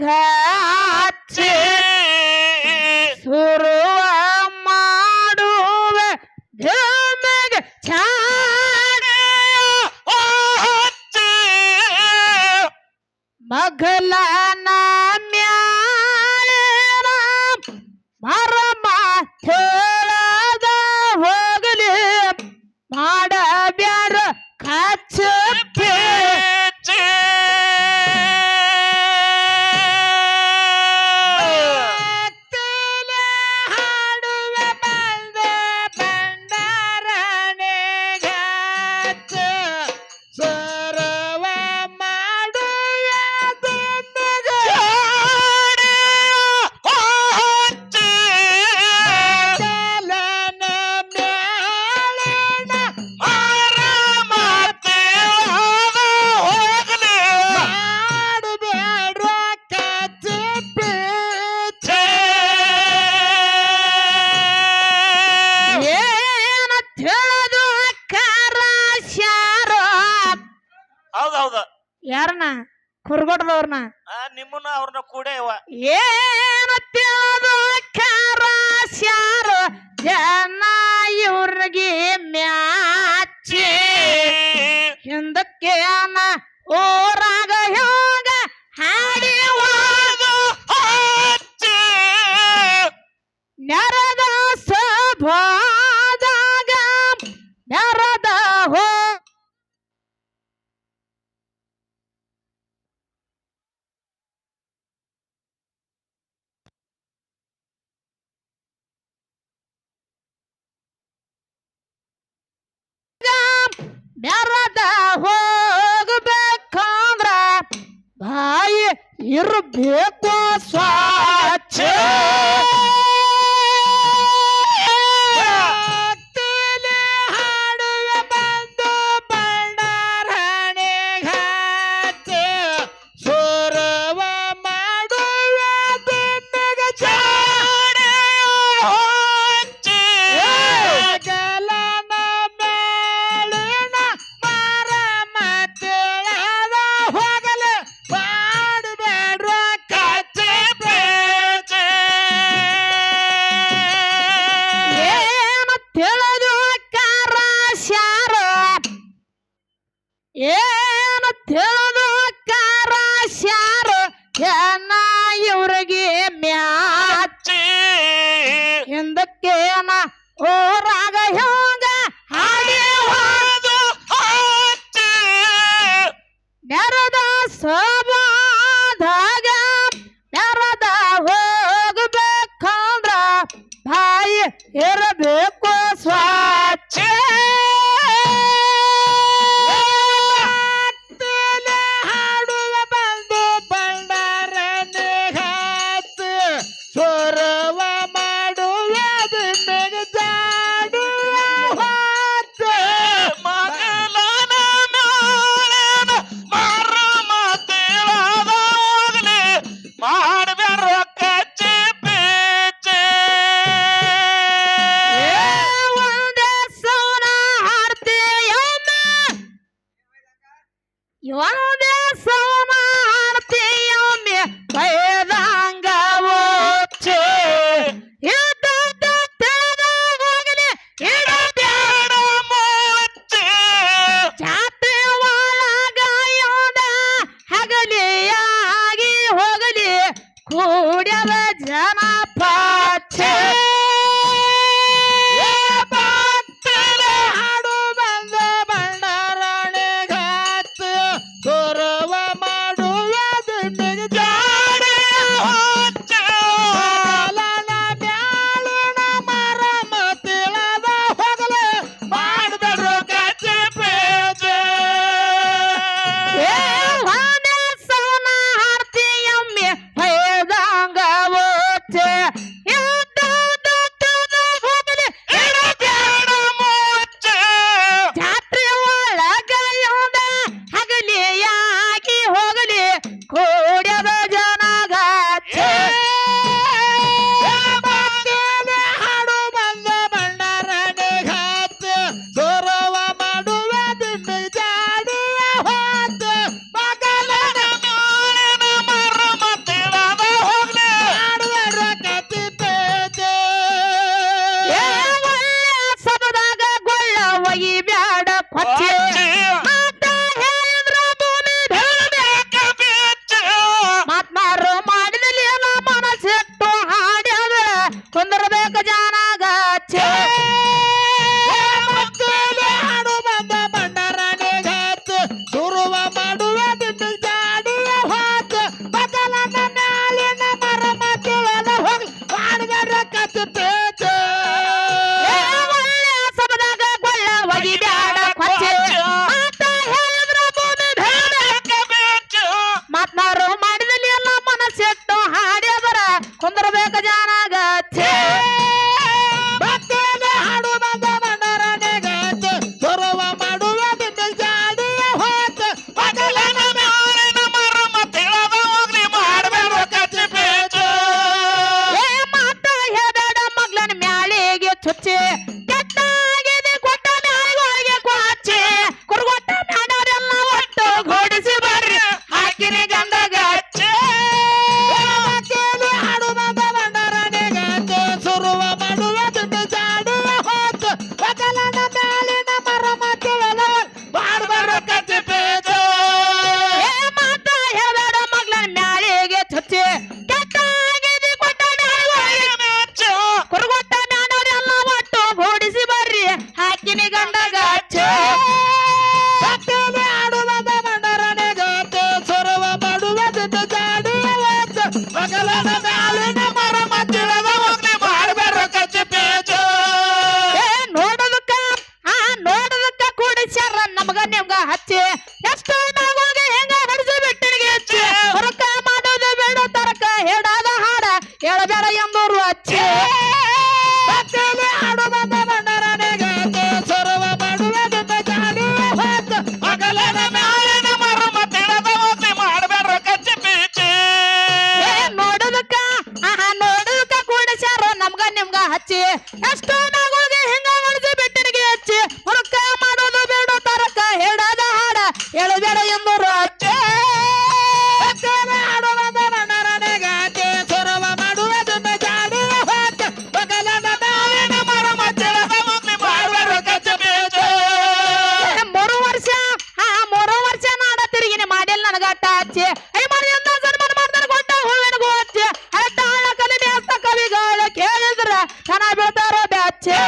घ ಯಾರನ್ನ ಹುರ್ಗೋಟದವ್ರನ್ನ ನಿಮ್ಮನ್ನ ಅವ್ರನ್ನ ಕೂಡೇವ ಏನು ತಿಳಿದು ಖ್ಯಾರ ಜನ ಇವ್ರಿಗೆ ಮ್ಯಾಚೆ. ಹಿಂದಕ್ಕೆ ಓ ಇರಬೇಕು ಸ್ವಾಚ ತಿಳಿದು ಕಾರ ಶಾರು ಜನ ಇವ್ರಿಗೆ ಮ್ಯಾಚಿ? ಹಿಂದಕ್ಕೆ ಓರಾಗ ಹೋಗ ಹಾಗೆ ನೆರದ ಸೋಬಾದಾಗ ನೆರದ ಹೋಗ್ಬೇಕಂದ್ರ ಬಾಯಿ ಇರಬೇಕು. Ma! Pagalana ಹಚ್ಚಿ ಎಷ್ಟು ಜನ ಬೀಳ್ತಾರೋ ಬ್ಯಾಚೆ.